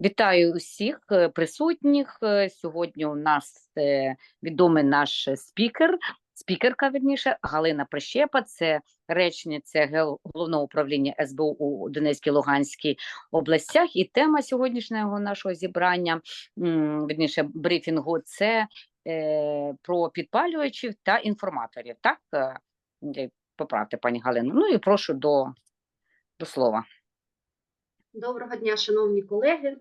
Вітаю усіх е, присутніх. Е, Сьогодні у нас е, відомий наш спікер, спікерка, вірніше, Галина Прищепа. Це речниця головного управління СБУ у Донецькій Луганській областях. І тема сьогоднішнього нашого зібрання, м, вірніше, брифінгу, це про підпалювачів та інформаторів. Так, поправте, пані Галину. Ну і прошу до, до слова. Доброго дня, шановні колеги.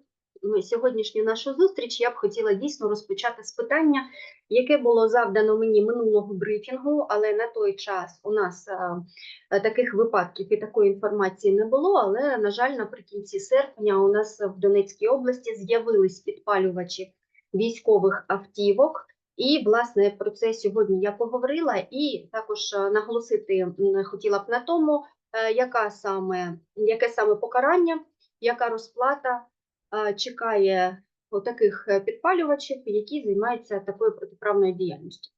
Сьогоднішню нашу зустріч я б хотіла дійсно розпочати з питання, яке було завдано мені минулого брифінгу, але на той час у нас а, а, таких випадків і такої інформації не було. Але, на жаль, наприкінці серпня у нас в Донецькій області з'явились підпалювачі військових автівок. І, власне, про це сьогодні я поговорила, і також наголосити м, хотіла б на тому, е, яка саме, яке саме покарання яка розплата чекає таких підпалювачів, які займаються такою протиправною діяльністю.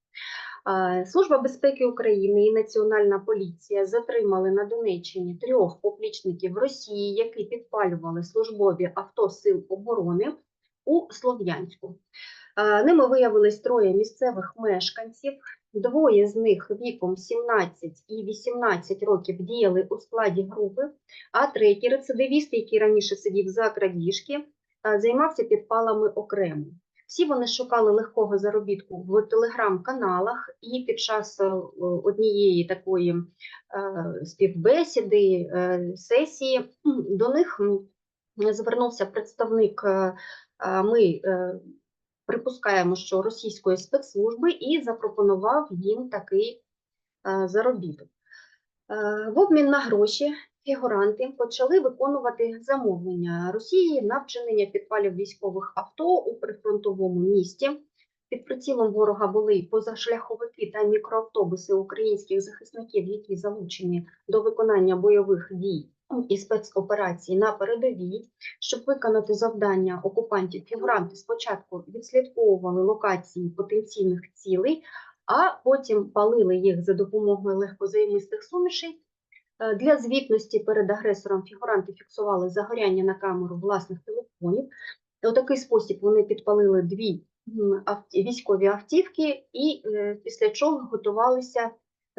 Служба безпеки України і Національна поліція затримали на Донеччині трьох поплічників Росії, які підпалювали службові авто Сил оборони у Слов'янську. Ними виявилось троє місцевих мешканців. Двоє з них віком 17 і 18 років діяли у складі групи, а третій рецидивіст, який раніше сидів за крадіжки, займався підпалами окремо. Всі вони шукали легкого заробітку в телеграм-каналах, і під час е, однієї такої е, співбесіди, е, сесії до них звернувся представник. е, е, Ми е, припускаємо, що російської спецслужби, і запропонував їм такий е, заробіток. Е, В обмін на гроші фігуранти почали виконувати замовлення Росії на вчинення підпалів військових авто у прифронтовому місті. Під прицілом ворога були позашляховики та мікроавтобуси українських захисників, які залучені до виконання бойових дій і спецоперацій на передовій. Щоб виконати завдання окупантів, фігуранти спочатку відслідковували локації потенційних цілей, а потім палили їх за допомогою легкозаймистих сумішей. Е, Для звітності перед агресором фігуранти фіксували загоряння на камеру власних телефонів. У такий спосіб вони підпалили дві військові автівки, і е, після чого готувалися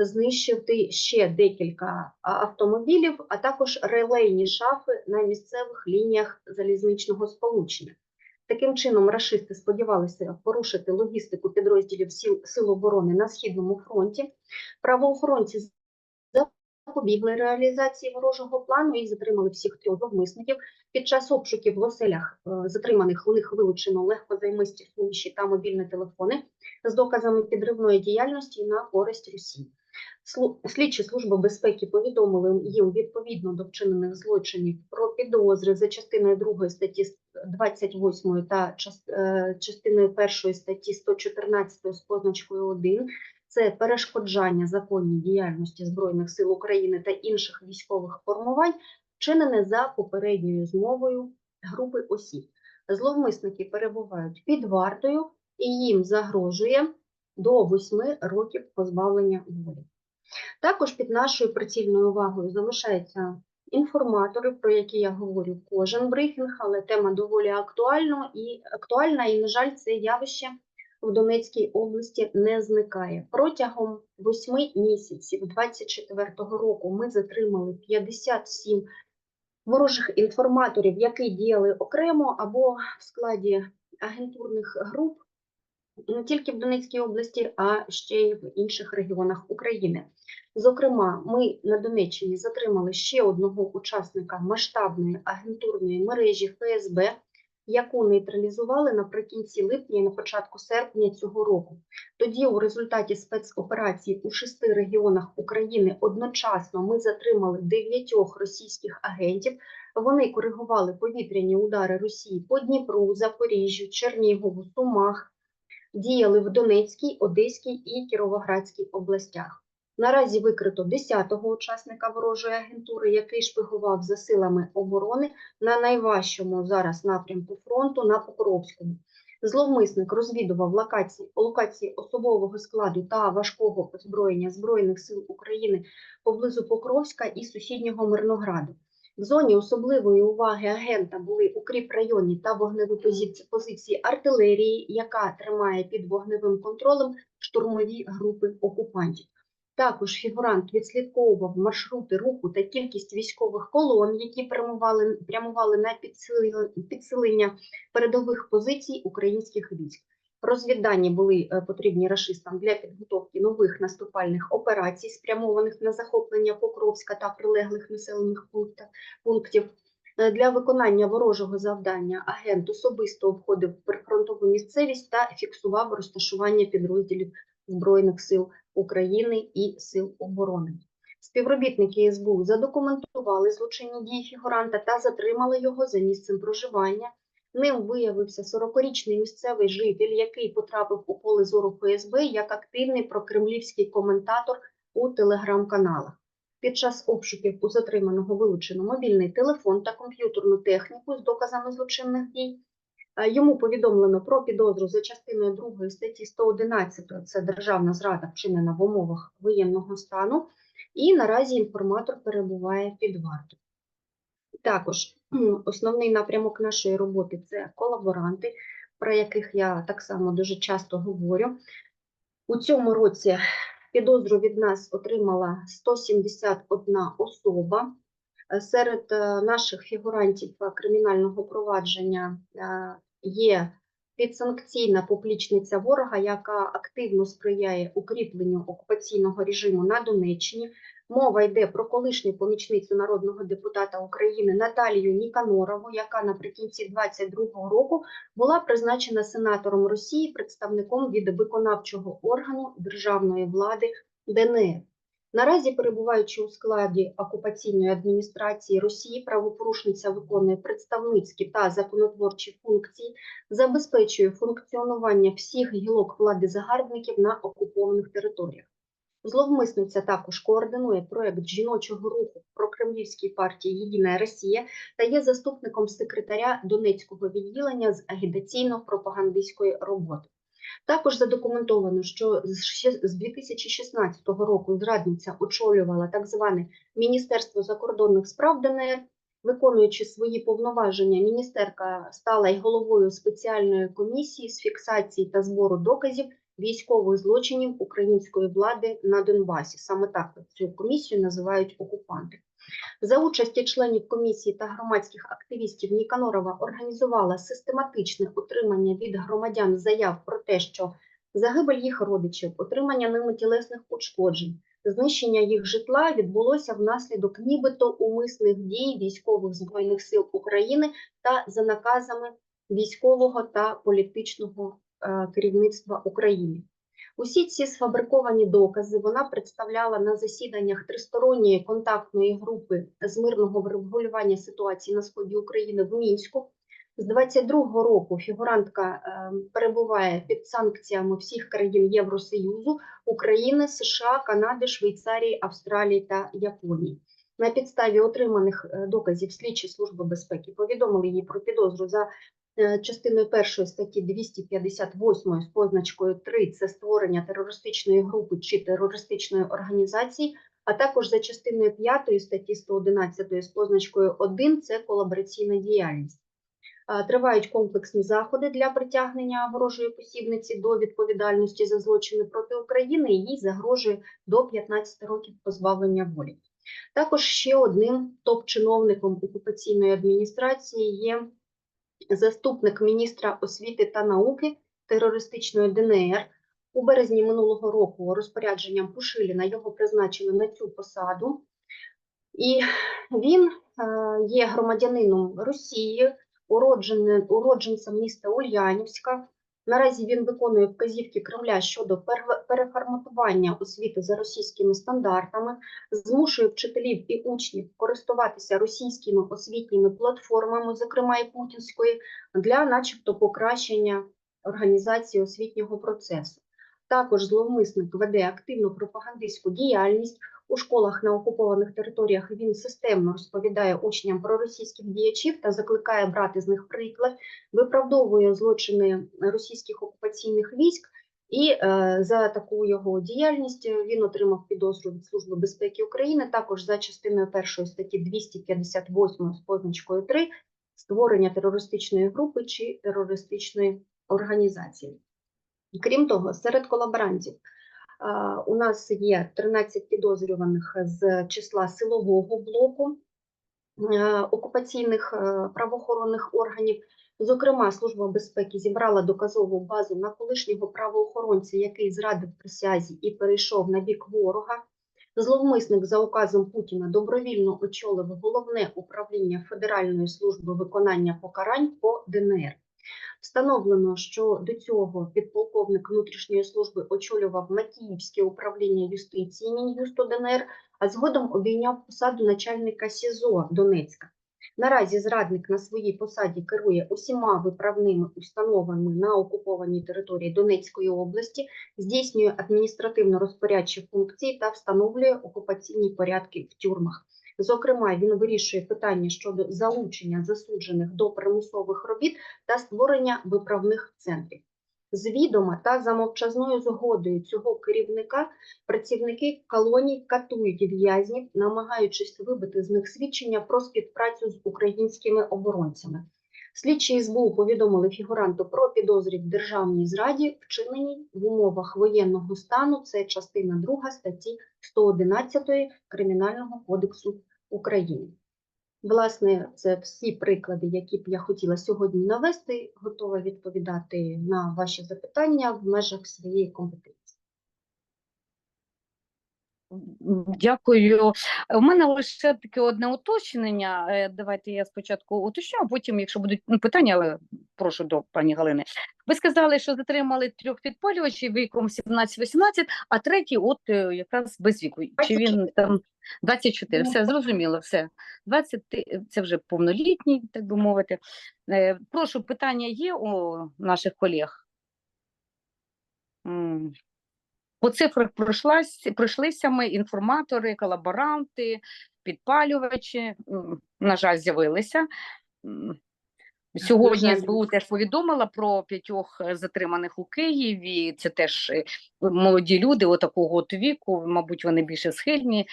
знищити ще декілька автомобілів, а також релейні шафи на місцевих лініях залізничного сполучення. Таким чином, рашисти сподівалися порушити логістику підрозділів сил, сил оборони на східному фронті. Правоохоронці запобігли реалізації ворожого плану і затримали всіх трьох зловмисників. Під час обшуків в оселях е, затриманих у них вилучено легкозаймисті суміші та мобільні телефони з доказами підривної діяльності на користь Росії. Слідчі служби безпеки повідомили їм відповідно до вчинених злочинів про підозри за частиною 2 статті 28 та е, частиною 1 статті 114 з позначкою 1. Це перешкоджання законній діяльності Збройних сил України та інших військових формувань, вчинене за попередньою змовою групи осіб. Зловмисники перебувають під вартою і їм загрожує до 8 років позбавлення волі. Також під нашою прицільною увагою залишаються інформатори, про які я говорю кожен брифінг, але тема доволі актуальна і актуальна, і, на жаль, це явище в Донецькій області не зникає. Протягом восьми місяців 24-го року ми затримали 57 ворожих інформаторів, які діяли окремо або в складі агентурних груп не тільки в Донецькій області, а ще й в інших регіонах України. Зокрема, ми на Донеччині затримали ще одного учасника масштабної агентурної мережі ФСБ, яку нейтралізували наприкінці липня і на початку серпня цього року. Тоді, у результаті спецоперацій у шести регіонах України одночасно ми затримали дев'ятьох російських агентів. Вони коригували повітряні удари Росії по Дніпру, Запоріжжю, Чернігову, Сумах, діяли в Донецькій, Одеській і Кіровоградській областях. Наразі викрито 10-го учасника ворожої агентури, який шпигував за силами оборони на найважчому зараз напрямку фронту на Покровському. Зловмисник розвідував локації, локації особового складу та важкого озброєння Збройних сил України поблизу Покровська і сусіднього Мирнограду. В зоні особливої уваги агента були укріпрайонні та вогневі позиції артилерії, яка тримає під вогневим контролем штурмові групи окупантів. Також фігурант відслідковував маршрути руху та кількість військових колон, які прямували, прямували на підсилення передових позицій українських військ. Розвіддані були е, потрібні рашистам для підготовки нових наступальних операцій, спрямованих на захоплення Покровська та прилеглих населених пунктів. Е, Для виконання ворожого завдання агент особисто обходив прифронтову місцевість та фіксував розташування підрозділів Збройних сил України і Сил оборони. Співробітники СБУ задокументували злочинні дії фігуранта та затримали його за місцем проживання. Ним виявився 40-річний місцевий житель, який потрапив у поле зору ФСБ як активний прокремлівський коментатор у телеграм-каналах. Під час обшуків у затриманого вилучено мобільний телефон та комп'ютерну техніку з доказами злочинних дій. Е, Йому повідомлено про підозру за частиною 2 статті 111 – це державна зрада, вчинена в умовах воєнного стану, і наразі інформатор перебуває під вартою. Також основний напрямок нашої роботи це колаборанти, про яких я так само дуже часто говорю. У цьому році підозру від нас отримала 171 особа. Е, Серед е, наших фігурантів е, кримінального провадження є підсанкційна поплічниця ворога, яка активно сприяє укріпленню окупаційного режиму на Донеччині. Мова йде про колишню помічницю народного депутата України Наталію Ніканорову, яка наприкінці 2022 року була призначена сенатором Росії представником від виконавчого органу державної влади ДНР. Наразі, перебуваючи у складі окупаційної адміністрації Росії, правопорушниця виконує представницькі та законотворчі функції, забезпечує функціонування всіх гілок влади загарбників на окупованих територіях. Зловмисниця також координує проект жіночого руху прокремлівській партії Єдина Росія та є заступником секретаря Донецького відділення з агітаційно-пропагандистської роботи. Також задокументовано, що з 2016 року зрадниця очолювала так зване Міністерство закордонних справ ДНР. Виконуючи свої повноваження, міністерка стала й головою спеціальної комісії з фіксації та збору доказів військових злочинів української влади на Донбасі. Саме так цю комісію називають окупанти. За участі членів комісії та громадських активістів Ніканорова організувала систематичне отримання від громадян заяв про те, що загибель їх родичів, отримання ними тілесних ушкоджень, знищення їх житла відбулося внаслідок нібито умисних дій військових збройних сил України та за наказами військового та політичного керівництва України. Усі ці сфабриковані докази вона представляла на засіданнях тристоронньої контактної групи з мирного врегулювання ситуації на сході України в Мінську. З 22-го року фігурантка е, перебуває під санкціями всіх країн Євросоюзу, України, США, Канади, Швейцарії, Австралії та Японії. На підставі отриманих е, доказів слідчі служби безпеки повідомили їй про підозру за е, частиною першої статті 258 з позначкою 3 – це створення терористичної групи чи терористичної організації, а також за частиною 5 статті 111 з позначкою 1 – це колабораційна діяльність. Е, Тривають комплексні заходи для притягнення ворожої посібниці до відповідальності за злочини проти України. і Їй загрожує до 15 років позбавлення волі. Також ще одним топ-чиновником окупаційної адміністрації є заступник міністра освіти та науки терористичної ДНР. У березні минулого року розпорядженням Пушиліна його призначили на цю посаду, і він е, є громадянином Росії, уродженцем міста Ульянівська. Наразі він виконує вказівки Кремля щодо пере- переформатування освіти за російськими стандартами, змушує вчителів і учнів користуватися російськими освітніми платформами, зокрема і путінської, для, начебто, покращення організації освітнього процесу. Також зловмисник веде активну пропагандистську діяльність у школах на окупованих територіях. Він системно розповідає учням про російських діячів та закликає брати з них приклад, виправдовує злочини російських окупаційних військ І е, за таку його діяльність е, він отримав підозру від Служби безпеки України, також за частиною першої статті 258 з позначкою 3 створення терористичної групи чи терористичної організації. Крім того, серед колаборантів у нас є 13 підозрюваних з числа силового блоку е, окупаційних е, правоохоронних органів. Зокрема, Служба безпеки зібрала доказову базу на колишнього правоохоронця, який зрадив присязі і перейшов на бік ворога. Зловмисник за указом Путіна добровільно очолив головне управління Федеральної служби виконання покарань по ДНР. Встановлено, що до цього підполковник внутрішньої служби очолював Макіївське управління юстиції Мін'юсту ДНР, а згодом обійняв посаду начальника СІЗО Донецька. Наразі зрадник на своїй посаді керує усіма виправними установами на окупованій території Донецької області, здійснює адміністративно-розпорядчі функції та встановлює окупаційні порядки в тюрмах. Зокрема, він вирішує питання щодо залучення засуджених до примусових робіт та створення виправних центрів. З відома та за мовчазною згодою цього керівника працівники колоній катують в'язнів, намагаючись вибити з них свідчення про співпрацю з українськими оборонцями. Слідчі СБУ повідомили фігуранту про підозрі в державній зраді, вчиненій в умовах воєнного стану. Це частина 2 статті 111 Кримінального кодексу України. Власне, це всі приклади, які б я хотіла сьогодні навести. Готова відповідати на ваші запитання в межах своєї компетенції. Дякую. У мене лише таке одне уточнення. Е, Давайте я спочатку уточню, а потім, якщо будуть ну, питання, але прошу до пані Галини. Ви сказали, що затримали трьох підпалювачів віком 17-18, а третій от е, якраз без віку. Чи він там 24? Все зрозуміло, все. 20 це вже повнолітній, так би мовити. Е, Прошу, питання є у наших колег? По цифрах пройшлися ми інформатори, колаборанти, підпалювачі. На жаль, з'явилися. Сьогодні. СБУ теж повідомила про п'ятьох е, затриманих у Києві. Це теж е, молоді люди, отакого от віку. Мабуть, вони більше схильні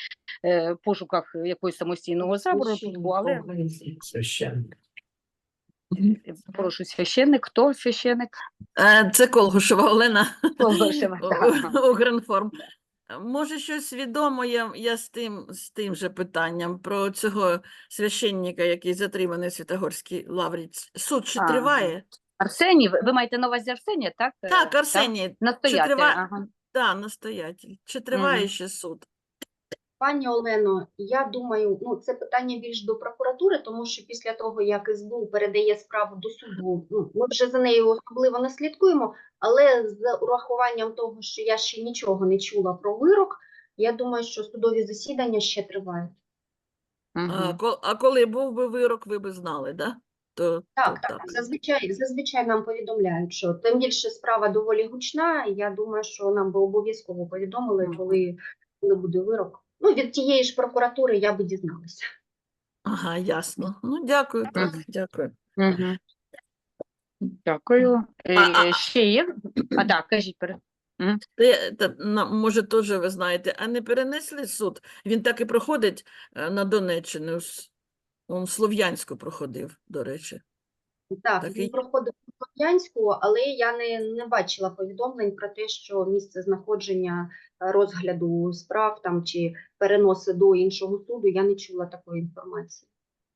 е, в пошуках якогось самостійного заробітку, але Священник. Прошу священник. Хто священник? Е, Це Колгушева Олена Колгушева, так. у- Укрінформ. Може, щось відомо я, я з тим, з тим же питанням про цього священника, який затриманий в Святогорській лаврі. Суд ще Ага. триває? Арсеній, ви ви маєте на увазі Арсенія, так? Е, Так, Арсеній, Настоятель, триває- ага. да, настоятель. Чи триває Мгм. ще суд? Пані Олено, я думаю, ну це питання більш до прокуратури, тому що після того, як СБУ передає справу до суду, ну ми вже за нею особливо не слідкуємо. Але з урахуванням того, що я ще нічого не чула про вирок, я думаю, що судові засідання ще тривають. А, ко- а коли був би вирок, ви б знали, да? То, Так, то так, зазвичай, зазвичай нам повідомляють, що тим більше справа доволі гучна. і Я думаю, що нам би обов'язково повідомили, коли, коли буде вирок. Ну, від тієї ж прокуратури я би дізналася. Ага, ясно. Ну, дякую, так, дякую. Мгм. Дякую. А- а- Ще є? А так, кажіть перед. Те, та, на, може, теж ви знаєте, а не перенесли суд? Він так і проходить е, на Донеччину. с- Он в Слов'янську проходив, до речі. Так, Так він і- проходив Слов'янську, але я не, не бачила повідомлень про те, що місце знаходження е, розгляду справ там чи переноси до іншого суду. Я не чула такої інформації.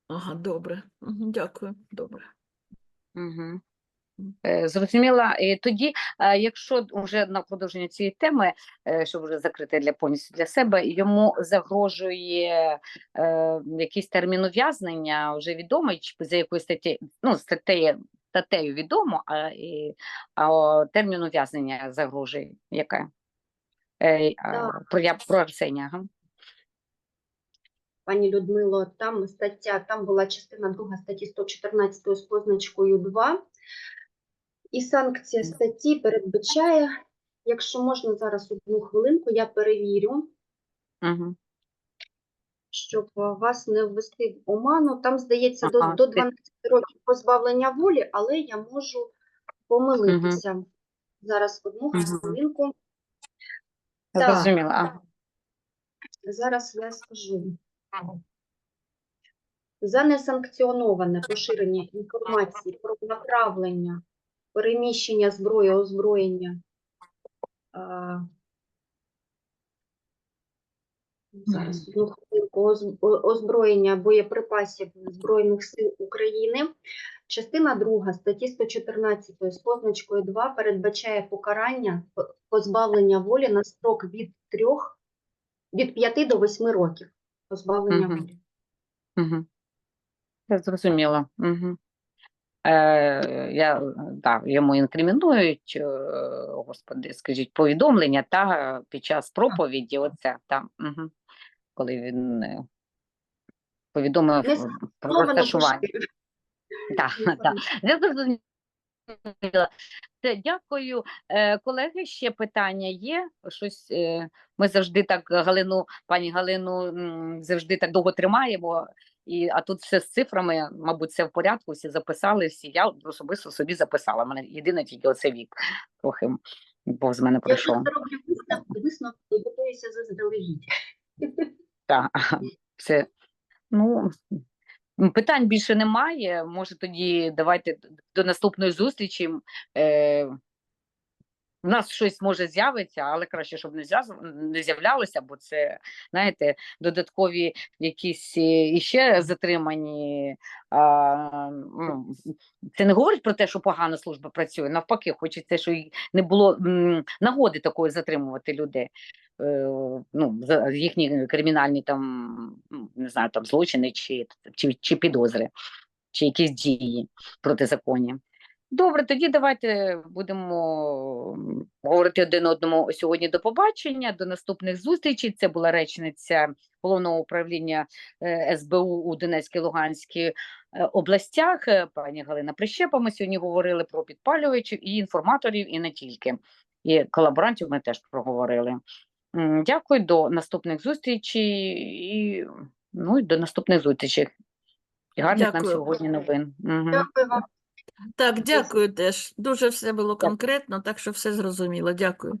Ага, добре. Дякую, добре. Угу. Зрозуміла. І тоді, е, якщо вже на продовження цієї теми, щоб вже закрити для повністю для себе, йому загрожує е, якийсь термін ув'язнення, вже відомий, чи за якоюсь статтею, ну, статтею, статтею відомо, а, і, а термін ув'язнення загрожує. Яке? Е, про, я, про Арсенія. Ага. Пані Людмило, там стаття, там була частина 2 статті 114 з позначкою 2. І санкція статті передбачає, якщо можна зараз одну хвилинку, я перевірю, Угу. Щоб е, вас не ввести в оману. Там, здається, до, Ага, до ти- 12 років позбавлення волі, але я можу помилитися. Зараз одну хвилинку. Так, Зрозуміла. Зараз я скажу. За несанкціоноване поширення інформації про направлення, переміщення зброї, озброєння. Зараз одну хвилинку оз- озброєння боєприпасів Збройних сил України. Частина 2 статті 114 з позначкою 2 передбачає покарання позбавлення волі на строк від 3, від 5 до 8 років. Позбавлення Мгм. волі. Угу. Я зрозуміла. Угу. Е, я, да, йому інкримінують, е, господи, скажіть, повідомлення та під час проповіді, оце там, угу. Коли він е, повідомив Не про розташування. Так, так. Я зрозуміла. Це дякую. Е, колеги, ще питання є? Щось е, ми завжди так Галину, пані Галину, завжди так довго тримаємо. І, а тут все з цифрами, мабуть, все в порядку, всі записали, всі. Я особисто собі записала. Мене єдине тільки оцей вік трохи повз мене Я пройшов. просто роблю висновки готуюся заздалегідь. Так, все. Ну, питань більше немає. Може, тоді давайте до наступної зустрічі. Е, у нас щось може з'явиться, але краще, щоб не не з'являлося, бо це, знаєте, додаткові якісь е, іще затримані. Ну, це не говорить про те, що погано служба працює. Навпаки, хочеться, щоб не було нагоди такої затримувати людей. Е, ну, за їхні кримінальні там, ну, не знаю, там злочини чи, чи, чи підозри, чи якісь дії протизаконні. Добре, тоді давайте будемо говорити один одному сьогодні до побачення, до наступних зустрічей. Це була речниця головного управління е, СБУ у Донецькій Луганській е, областях. е, Пані Галина Прищепа. Ми сьогодні говорили про підпалювачів і інформаторів, і не тільки. І колаборантів ми теж проговорили. Дякую, до наступних зустрічей і ну і до наступних зустрічей. І гарних нам сьогодні новин. Дякую вам. Так, дякую теж. Дуже все було конкретно, так що все зрозуміло. Дякую.